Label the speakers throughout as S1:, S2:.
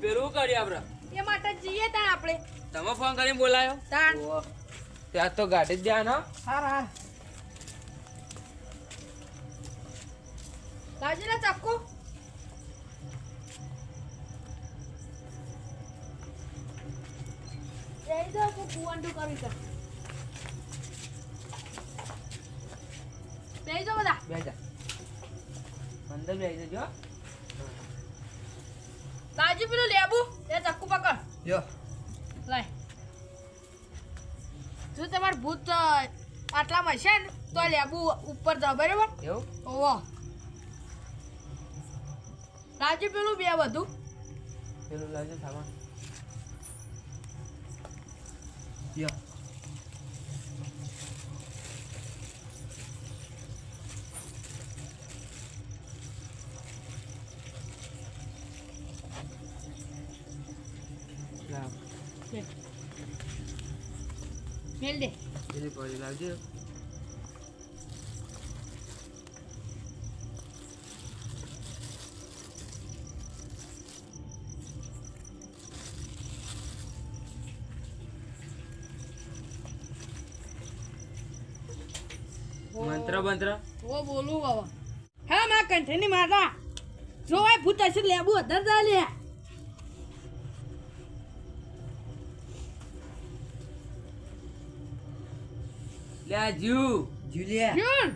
S1: પેલું કરી આપણે
S2: એ માટે જઈએ તાર આપણે.
S1: તમે ફોન કરીને બોલાયો?
S2: તાર
S1: ત્યાં તો ગાડી જ ધ્યાન હા.
S2: હાર લાવજે ને ચક્કુ જઈ દો કે કુવાંડું કરી કર બેસી જાઓ બધા.
S1: બેસા અંદર બેસી જજો
S2: લાવજે પેલું લેબુ એ ચક્કુ પકડ.
S1: જો
S2: લાય. જો તમાર ભૂત અ, આટલામાં હશે ને તો લેબુ ઉપર જાવ બરાબર?
S1: એવું?
S2: ઓવો લાવજે પેલું બે બધું.
S1: પેલું લાવજો સામાન યો લાવ
S2: લે. મેલ દે.
S1: પેલી પડી લાવજો. મંત્ર મંત્ર.
S2: ઓ બોલું બાબા. હા માં કંઠની માતા. જો આ ભૂત હશે લેબુ અધર જા લે.
S1: લે જ્યુ જુલિયા
S2: જૂન.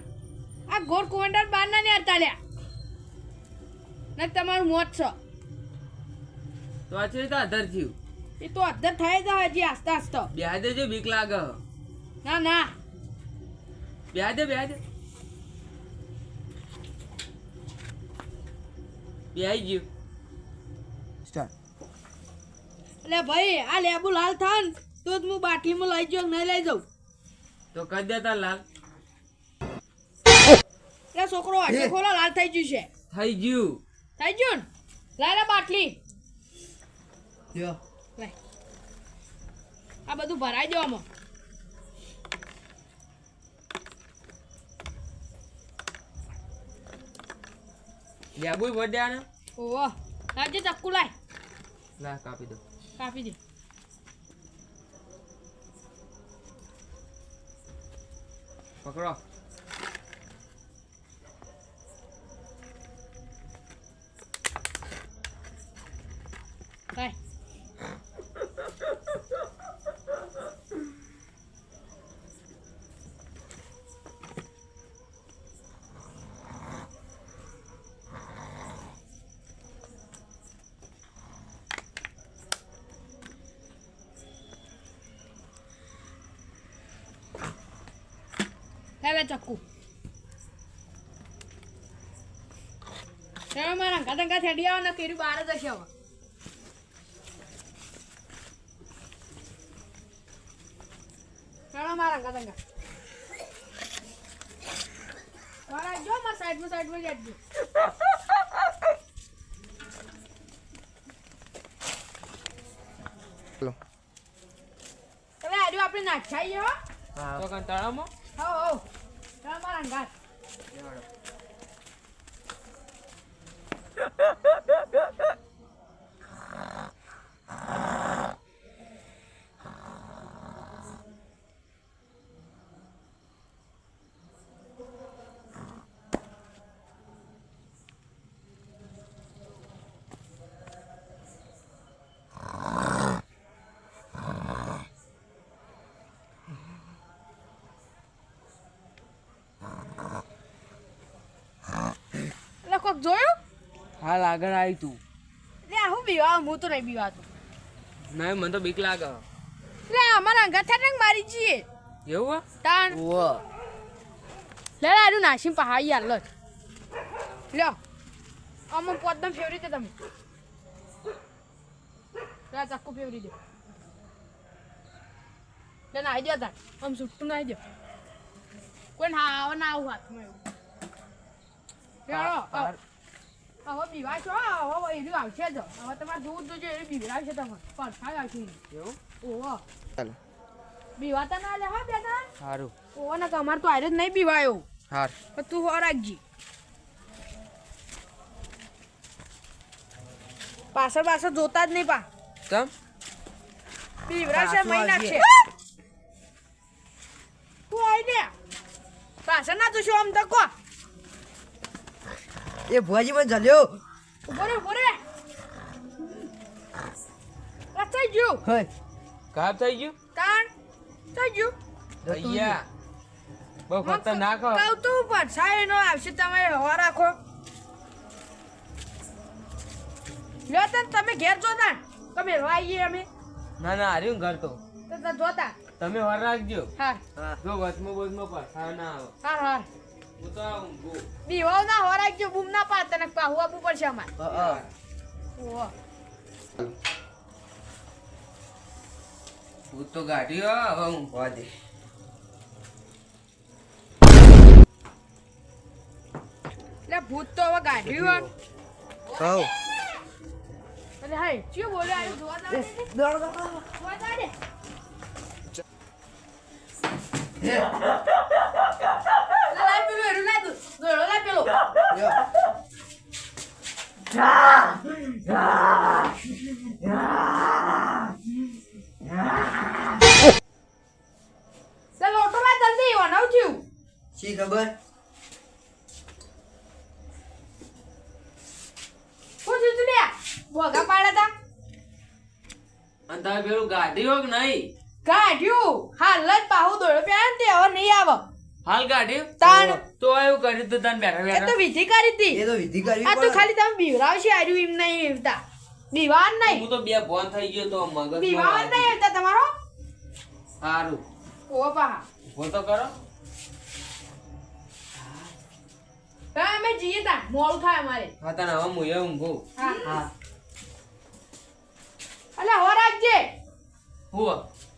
S2: આ ગોર કુવંડર બારના ને હતા લ્યા ને તમારું મોત છે.
S1: તો આ છે તો અધર જીવ
S2: એ તો અધર થાય જ હજી આસ્તા આસ્તા.
S1: બેહા દેજો બીક લાગે.
S2: ના ના.
S1: બેહા દે બેહા દે બેહી ગયું
S2: એટલે ભાઈ આ લેબુ લાલ થાય ને તો જ હું બાટલીમાં લઈ જાઉં નહીં લઈ જાઉં.
S1: તો કહી દેતા લાલ.
S2: એટલે છોકરો આજે ખોલો લાલ થઈ ગયું છે.
S1: થઈ ગયું.
S2: થઈ ગયું ને? બાટલી. લાય. આ બધું ભરાઈ દો આમાં.
S1: લેબુ બર્થડે ને?
S2: ઓહો આજે ચક્કુ લાય.
S1: લા કાપી દો.
S2: કાપી દે.
S1: પકડો
S2: લાય લાય લે ચક્કુ તમે મારા અંકા તંકા થેડી આવો ને કેરી બહાર જ હશે હવે. ચાલો મારા અંકા તંકા મારા જો મારા સાઈડમાં સાઈડમાં જ આપજો તમે આર્યો આપણે નાચાઈએ હો.
S1: તો કંટાળામાં
S2: હો હો ચાલો મારા અંગાત એટલે કોક જોયું?
S1: હા આગળ આવી તું.
S2: લે આ હું બીવા? હું તો નહીં બીવાતું
S1: નહીં મને તો બીક લાગે.
S2: લે અમારા અંગાત રંગ મારી જઈએ.
S1: એવું
S2: તાણ.
S1: હો
S2: લે લે આનું નાસીમ પહાડી યાર લો. લ્યો. આમાં પોતના ફેવરી તે તમે. લે ચાકુ ફેવરી દે. લે ના દે તાર આમ સુટ્ટું ના દે. કોઈ ના આવા ના આવું હાથમાં એવું. ચાલો હવે બીવા છો? હવે એનું આવશે જ. હવે તમારે દૂધ જોજો એનું બીવડાવશે તમારે પણ આવશે.
S1: એવું?
S2: ઓહો.
S1: ચાલો.
S2: બીવાતા ના લે હા બેટા
S1: સારું
S2: ઓહો ને તમારે તો આયરે જ નહીં બીવાયો.
S1: હાર.
S2: પણ તું હો રાખજી. પાછળ પાછળ જોતા જ નહીં પા.
S1: તમ
S2: પીવરા છે મહિના છે. તું આઈ ને પાછળ ના જોશો આમ તકો
S3: એ ભુવાજી મને જલ્યો
S2: ઊભો રે ઊભો રે થઈ ગયું.
S3: હે.
S1: કા થઈ ગયું?
S2: તાણ થઈ ગયું.
S1: અહીંયા. બહુ ખતરનાક હો.
S2: કહું તું પણ સાહેબ નો આવશે તમે હવા રાખો. લ્યો તન તમે ઘેર જોતા તમે આવીએ અમે.
S1: ના ના હાર્યું ઘર તો.
S2: તો જોતા.
S1: તમે હવા રાખજો.
S2: હા.
S3: હા
S1: જો વચમાં બચમાં પાછા ના આવો.
S2: હા હા
S1: હું.
S2: દીવાઓ ના હવા રાખજો બૂમ ના પાડ તને પાહુ આપવું પડશે અમારે
S3: હા, હા.
S2: ઓહો.
S1: ભૂત તો ગાઢ્યો હવે ઊંઘવા દે
S2: એટલે ભૂત તો હવે કાઢ્યું
S3: હઉ.
S2: એટલે હાય ચિયો બોલે આવ્યું જોવા તારે
S3: દોડ, દોડ.
S2: જોવા તારે લાય પેલું એરું લાય દો દોડો લાય પેલો
S3: લ્યો.
S2: ચાલ ઓટો લાય જલ્દી વનાવ થયું.
S3: શી ખબર?
S2: શું થયું તું લ્યા? ભોગા પાડ્યા તા?
S1: અને તમે પેલું ગાઢ્યો કે નહીં?
S2: કાઢ્યું હાલ જ પાહુ દોડો પ્યાન તે હવે નહીં આવે.
S1: હાલ ગાઢ્યું?
S2: તાણ.
S1: તો એવું કર્યું તું તને બેઠા
S2: એ તો વિધિ કરી હતી.
S3: એ તો વિધિ કરી
S2: આ તો ખાલી તમે બીવરાવશે આર્યું એમ નહીં એવતા. બીવાન નહીં.
S1: હું તો બે ભોન થઈ ગયો તો મગજ
S2: બીવાન નહીં એવતા તમારો?
S1: સારું.
S2: ઓ પા
S1: ઊભો તો કરો.
S2: હા અમે જઈએ તા મોલ થાય અમારે.
S1: હા તને હવે હું એ ઊંઘું.
S2: હા.
S3: હા.
S2: અલે હો રાખજે.
S1: હું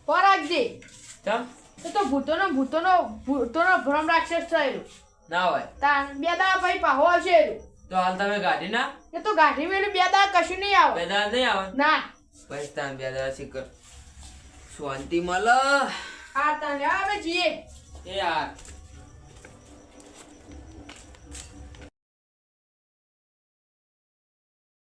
S2: હો? રાખજે.
S1: ચમ?
S2: તો ભૂતોનો ભૂતોનો ભૂતોનો ભ્રમ રાક્ષસ થયેલું.
S1: ના હોય.
S2: તાન બે દા ભાઈ પાહો આવશે
S1: તો હાલ તમે ગાઢી ના?
S2: એ તો ગાડી મેલું બે દા કશું નહીં આવે.
S1: બે દા નહીં આવે?
S2: ના.
S1: પછી તમે બે દા શીખર શાંતિ મળ
S2: હા તાન આવે જીએ.
S1: એ યાર